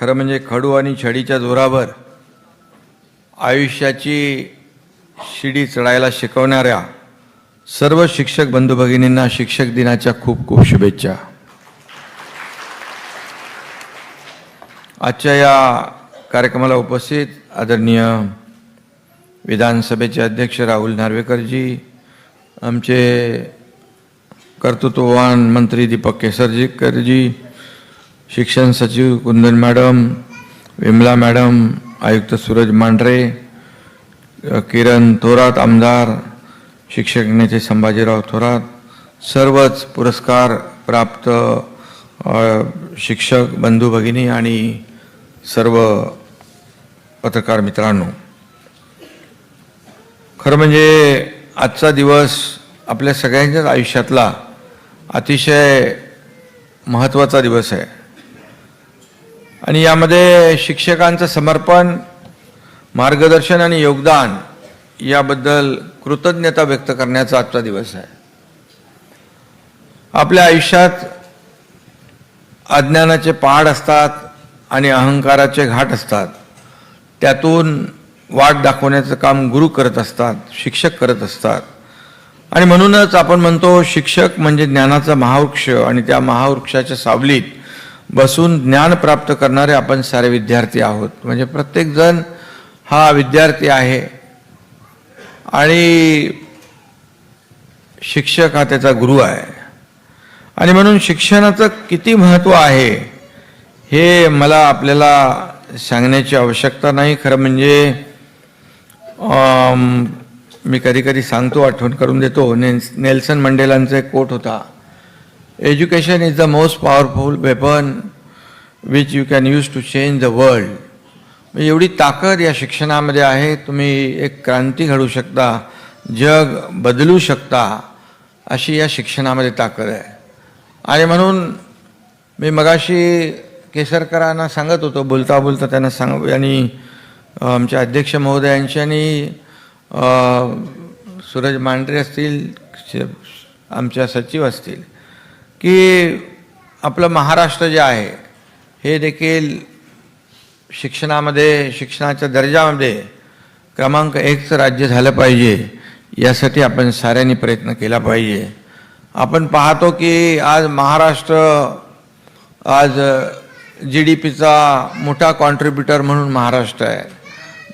खरं म्हणजे खडू आणि छडीच्या जोरावर आयुष्याची शिडी चढायला शिकवणाऱ्या सर्व शिक्षक बंधू भगिनींना शिक्षक दिनाच्या खूप खूप शुभेच्छा. आजच्या या कार्यक्रमाला उपस्थित आदरणीय विधानसभेचे अध्यक्ष राहुल नार्वेकरजी आमचे कर्तृत्ववान मंत्री दीपक केसरजीकरजी शिक्षण सचिव कुंदन मॅडम विमला मॅडम आयुक्त सूरज मांढरे किरण थोरात आमदार शिक्षक नेते संभाजीराव थोरात सर्वच पुरस्कार प्राप्त शिक्षक बंधू भगिनी आणि सर्व पत्रकार मित्रांनो खरं म्हणजे आजचा दिवस आपल्या सगळ्यांच्याच आयुष्यातला अतिशय महत्त्वाचा दिवस आहे. आणि यामध्ये शिक्षकांचं समर्पण मार्गदर्शन आणि योगदान याबद्दल कृतज्ञता व्यक्त करण्याचा आजचा दिवस आहे. आपल्या आयुष्यात अज्ञानाचे पहाड असतात आणि अहंकाराचे घाट असतात. त्यातून वाट दाखवण्याचं काम गुरु करत असतात शिक्षक करत असतात. आणि म्हणूनच आपण म्हणतो शिक्षक म्हणजे ज्ञानाचा महावृक्ष आणि त्या महावृक्षाच्या सावलीत बसून ज्ञान प्राप्त करणारे आपण सारे विद्यार्थी आहोत. म्हणजे प्रत्येकजण हा विद्यार्थी आहे. आणि शिक्षक हा त्याचा गुरु आहे. आणि म्हणून शिक्षणाचं किती महत्त्व आहे हे मला आपल्याला सांगण्याची आवश्यकता नाही. खरं म्हणजे मी कधी कधी सांगतो आठवण करून देतो. नेल्स नेल्सन मंडेलांचा एक कोट होता. Education is the most powerful weapon which you can use to change the world एवढी ताकद या शिक्षणामध्ये आहे तुम्ही एक क्रांती घडवू शकता जग बदलू शकता अशी या शिक्षणामध्ये ताकद आहे. आणि म्हणून मी मगाशी केसरकरांना सांगत होतो बोलता बोलता त्यांना सांग यांनी आमच्या अध्यक्ष महोदयांशी सूरज मांढरे असतील आमच्या सचिव असतील की आपलं महाराष्ट्र जे आहे हे देखील शिक्षणामध्ये शिक्षणाच्या दर्जामध्ये क्रमांक एकचं राज्य झालं पाहिजे यासाठी आपण साऱ्यांनी प्रयत्न केला पाहिजे. आपण पाहतो की आज महाराष्ट्र आज जी डी पीचा मोठा कॉन्ट्रीब्युटर म्हणून महाराष्ट्र आहे.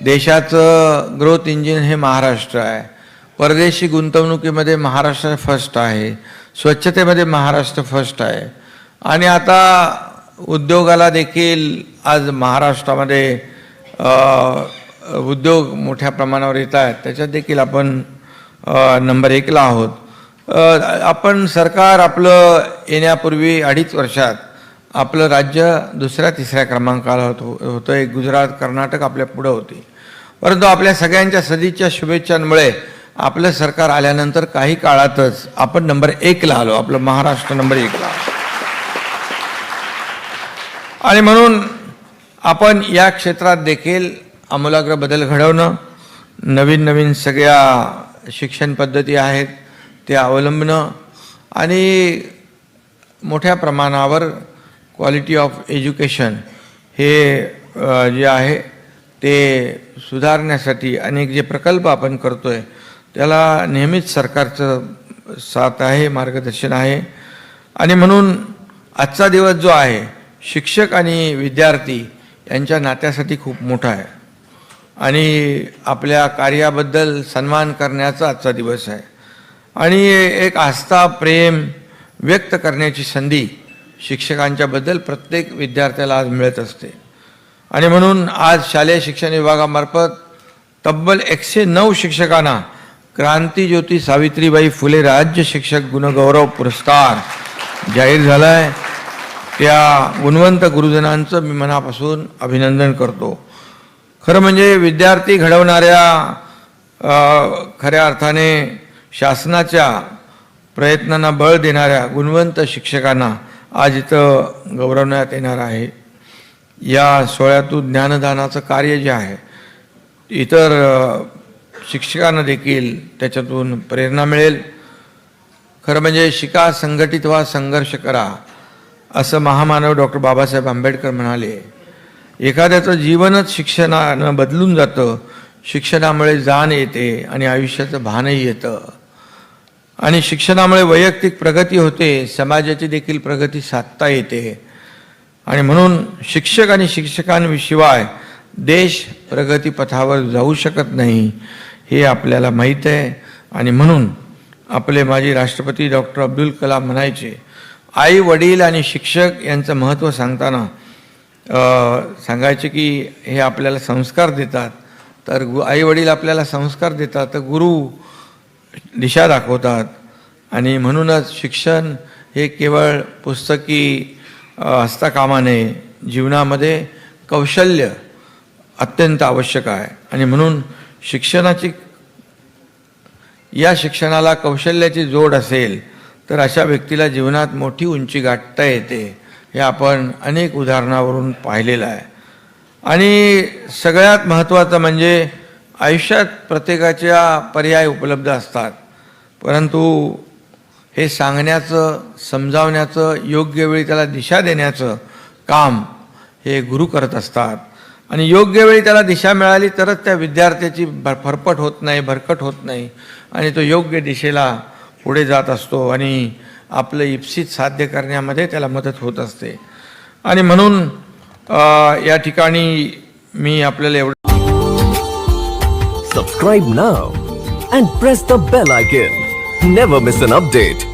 देशाचं ग्रोथ इंजिन हे महाराष्ट्र आहे. परदेशी गुंतवणुकीमध्ये महाराष्ट्र फर्स्ट आहे. स्वच्छतेमध्ये महाराष्ट्र फर्स्ट आहे. आणि आता उद्योगाला देखील आज महाराष्ट्रामध्ये उद्योग मोठ्या प्रमाणावर येत आहेत. त्याच्यात देखील आपण नंबर एकला आहोत. आपण सरकार आपलं येण्यापूर्वी अडीच वर्षात आपलं राज्य दुसऱ्या तिसऱ्या क्रमांकाला होत होतं एक गुजरात कर्नाटक आपल्या पुढं होती. परंतु आपल्या सगळ्यांच्या सदिच्छा शुभेच्छांमुळे आपलं सरकार आल्यानंतर काही काळातच आपण नंबर एकला आलो आपलं महाराष्ट्र नंबर एकला आलो. आणि म्हणून आपण या क्षेत्रात देखील आमूलाग्र बदल घडवणं नवीन नवीन सगळ्या शिक्षण पद्धती आहेत ते अवलंबणं आणि मोठ्या प्रमाणावर क्वालिटी ऑफ एज्युकेशन हे जे आहे ते सुधारण्यासाठी अनेक जे प्रकल्प आपण करतो आहे त्याला नेहमीच सरकारचं साथ आहे मार्गदर्शन आहे. आणि म्हणून आजचा दिवस जो आहे शिक्षक आणि विद्यार्थी यांच्या नात्यासाठी खूप मोठा आहे. आणि आपल्या कार्याबद्दल सन्मान करण्याचा आजचा दिवस आहे. आणि एक आस्था प्रेम व्यक्त करण्याची संधी शिक्षकांच्याबद्दल प्रत्येक विद्यार्थ्याला आज मिळत असते. आणि म्हणून आज शालेय शिक्षण विभागामार्फत तब्बल एकशे नऊ शिक्षकांना क्रांतीज्योती सावित्रीबाई फुले राज्य शिक्षक गुणगौरव पुरस्कार जाहीर झाला आहे त्या गुणवंत गुरुजनांचं मी मनापासून अभिनंदन करतो. खरं म्हणजे विद्यार्थी घडवणाऱ्या खऱ्या अर्थाने शासनाच्या प्रयत्नांना बळ देणाऱ्या गुणवंत शिक्षकांना आज इथं गौरवण्यात येणार आहे. या सोहळ्यातून ज्ञानदानाचं कार्य जे आहे इतर शिक्षकांना देखील त्याच्यातून प्रेरणा मिळेल. खरं म्हणजे शिका संघटित व्हा संघर्ष करा असं महामानव डॉक्टर बाबासाहेब आंबेडकर म्हणाले. एखाद्याचं जीवनच शिक्षणानं बदलून जातं. शिक्षणामुळे जाण येते आणि आयुष्याचं भानही येतं. आणि शिक्षणामुळे वैयक्तिक प्रगती होते समाजाची देखील प्रगती साधता येते. आणि म्हणून शिक्षक आणि शिक्षकांशिवाय देश प्रगतीपथावर जाऊ शकत नाही. हे आपल्याला माहीत आहे. आणि म्हणून आपले माजी राष्ट्रपती डॉक्टर अब्दुल कलाम म्हणायचे आई वडील आणि शिक्षक यांचं महत्त्व सांगताना सांगायचे की हे आपल्याला संस्कार देतात. तर गु आई वडील आपल्याला संस्कार देतात तर गुरु दिशा दाखवतात. आणि म्हणूनच शिक्षण हे केवळ पुस्तकी अ, असता कामा नये जीवनामध्ये कौशल्य अत्यंत आवश्यक आहे. आणि म्हणून शिक्षणाची या शिक्षणाला कौशल्याची जोड असेल तर अशा व्यक्तीला जीवनात मोठी उंची गाठता येते हे आपण अनेक उदाहरणावरून पाहिलेलं आहे. आणि सगळ्यात महत्त्वाचं म्हणजे आयुष्यात प्रत्येकाच्या पर्याय उपलब्ध असतात. परंतु हे सांगण्याचं समजावण्याचं योग्य वेळी त्याला दिशा देण्याचं काम हे गुरु करत असतात. आणि योग्य वेळी त्याला दिशा मिळाली तरच त्या विद्यार्थ्याची भर फरफट होत नाही भरकट होत नाही. आणि तो योग्य दिशेला पुढे जात असतो आणि आपलं इप्सित साध्य करण्यामध्ये त्याला मदत होत असते. आणि म्हणून या ठिकाणी मी आपल्याला एवढं subscribe now and press the bell icon never miss an update